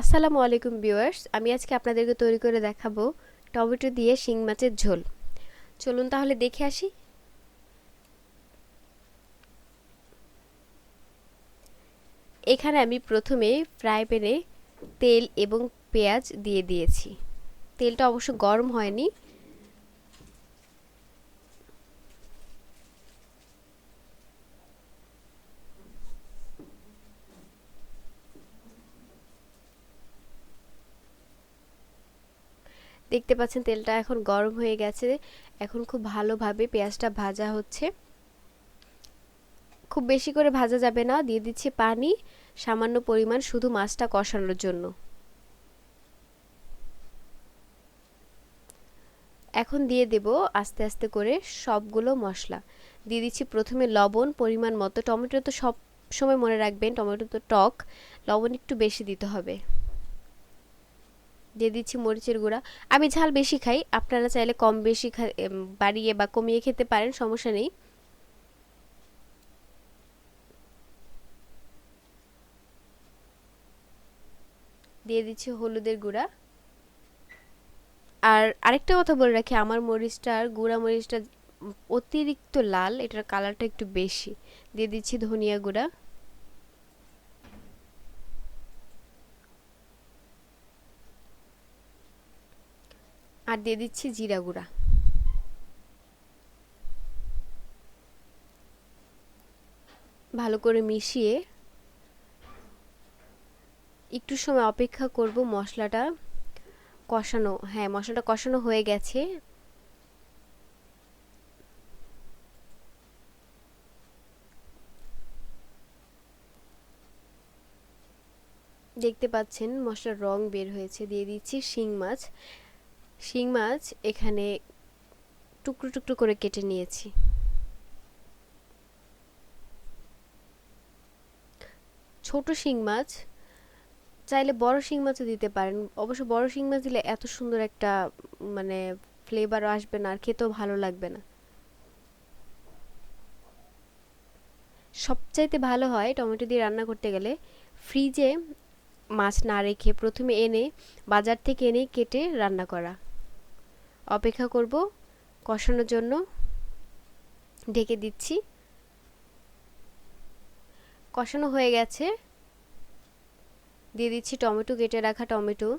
আসসালামু আলাইকুম ভিউয়ার্স, আমি আজকে আপনাদেরকে তৈরি করে দেখাবো টমেটো দিয়ে শিং মাছের ঝোল। চলুন তাহলে দেখে আসি। এখানে আমি প্রথমে ফ্রাই প্যানে তেল এবং পেঁয়াজ দিয়ে দিয়েছি। তেলটা অবশ্য গরম হয়নি দেখতে পাচ্ছেন তেলটা এখন গরম হয়ে গেছে। এখন খুব ভালোভাবে পেঁয়াজটা ভাজা হচ্ছে। খুব বেশি করে ভাজা যাবে না, দিয়ে দিচ্ছি পানি, সামান্য পরিমাণ শুধু মাছটা কষানোর জন্য। এখন দিয়ে দেব আস্তে আস্তে করে সবগুলো মশলা। দিয়ে দিচ্ছি প্রথমে লবণ, পরিমাণ মতো। টমেটো তো সব সময় মনে রাখবেন, টমেটো তো টক। লবণ একটু বেশি দিতে হবে। দিয়ে দিচ্ছি মরিচের গুঁড়া। আমি ঝাল বেশি খাই, আপনারা চাইলে কম বেশি বাড়িয়ে বা কমিয়ে খেতে পারেন, সমস্যা নেই। দিয়ে দিচ্ছি হলুদের গুঁড়া। আর আরেকটা কথা বলে রাখি, আমার মরিচটার গুঁড়া মরিচটা অতিরিক্ত লাল, এটার কালারটা একটু বেশি। দিয়ে দিচ্ছি ধনিয়া গুঁড়া। আর দিয়ে দিচ্ছি জিরা গুঁড়া। ভালো করে মিশিয়ে একটু সময় অপেক্ষা করব মশলাটা কষানো হ্যাঁ মশলাটা কষানো হয়ে গেছে। দেখতে পাচ্ছেন মশলার রং বের হয়েছে, দিয়ে দিচ্ছি শিং মাছ। শিং মাছ এখানে টুকরো টুকরো করে কেটে নিয়েছি। ছোট শিং মাছ, চাইলে বড় শিং মাছও দিতে পারেন। অবশ্য বড় শিং মাছ দিলে এত সুন্দর একটা মানে ফ্লেভারও আসবে না, আর খেতেও ভালো লাগবে না। সবচাইতে ভালো হয় টমেটো দিয়ে রান্না করতে গেলে ফ্রিজে মাছ না রেখে প্রথমে এনে বাজার থেকে এনে কেটে রান্না করা। অপেক্ষা করব, কষানোর জন্য। ঢেকে দিচ্ছি। কষানো হয়ে গেছে। দিয়ে দিচ্ছি টমেটো, কেটে রাখা টমেটো।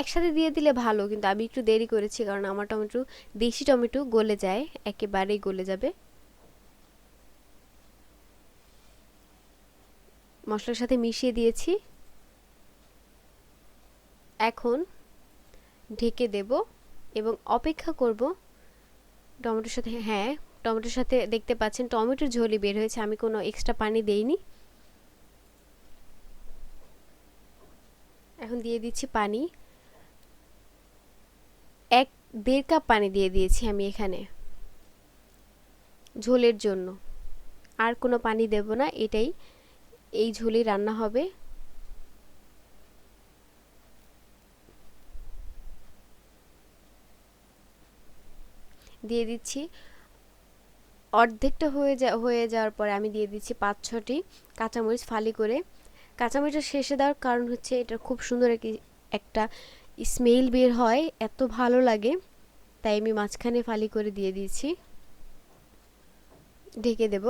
একসাথে দিয়ে দিলে ভালো, কিন্তু আমি একটু দেরি করেছি, কারণ আমার টমেটো, দেশি টমেটো গলে যায়, একেবারেই গলে যাবে। মশলার সাথে মিশিয়ে দিয়েছি। এখন ঢেকে দেব এবং অপেক্ষা করব। টমেটোর সাথে হ্যাঁ টমেটোর সাথে দেখতে পাচ্ছেন টমেটোর ঝোলই বের হয়েছে। আমি কোনো এক্সট্রা পানি দেইনি। এখন দিয়ে দিচ্ছি পানি। এক, দেড় কাপ পানি দিয়ে দিয়েছি আমি এখানে ঝোলের জন্য। আর কোনো পানি দেব না, এটাই, এই ঝোলই রান্না হবে। দিয়ে দিচ্ছি। অর্ধেকটা হয়ে যা, হয়ে যাওয়ার পরে আমি দিয়ে দিচ্ছি পাঁচ ছটি কাঁচামরিচ ফালি করে। কাঁচামরিচটা শেষে দেওয়ার কারণ হচ্ছে এটা খুব সুন্দর একটা স্মেল বের হয়, এত ভালো লাগে। তাই আমি মাঝখানে ফালি করে দিয়ে দিয়েছি। ঢেকে দেব।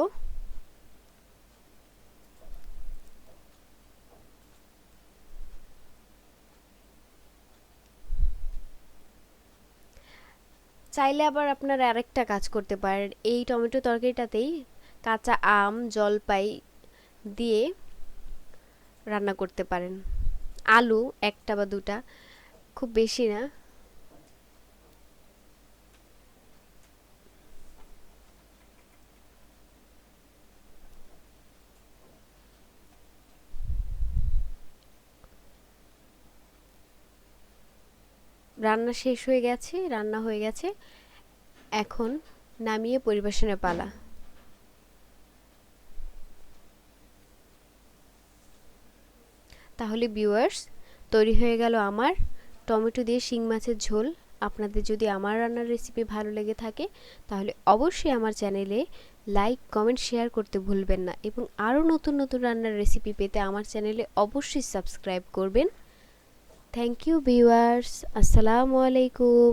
চাইলে আবার আপনারা আরেকটা কাজ করতে পারেন। এই টমেটো তরকারিটাতেই কাঁচা আম, জলপাই দিয়ে রান্না করতে পারেন। আলু একটা বা দুটা, খুব বেশি না। রান্না শেষ হয়ে গেছে, রান্না হয়ে গেছে। এখন নামিয়ে পরিবেশনের পালা। তাহলে ভিউয়ার্স তৈরি হয়ে গেল আমার টমেটো দিয়ে শিং মাছের ঝোল। আপনাদের যদি আমার রান্নার রেসিপি ভালো লেগে থাকে, তাহলে অবশ্যই আমার চ্যানেলে লাইক কমেন্ট শেয়ার করতে ভুলবেন না। এবং আরও নতুন নতুন রান্নার রেসিপি পেতে আমার চ্যানেলে অবশ্যই সাবস্ক্রাইব করবেন। থ্যাংক ইউ ভিউয়ার্স আসসালামু আলাইকুম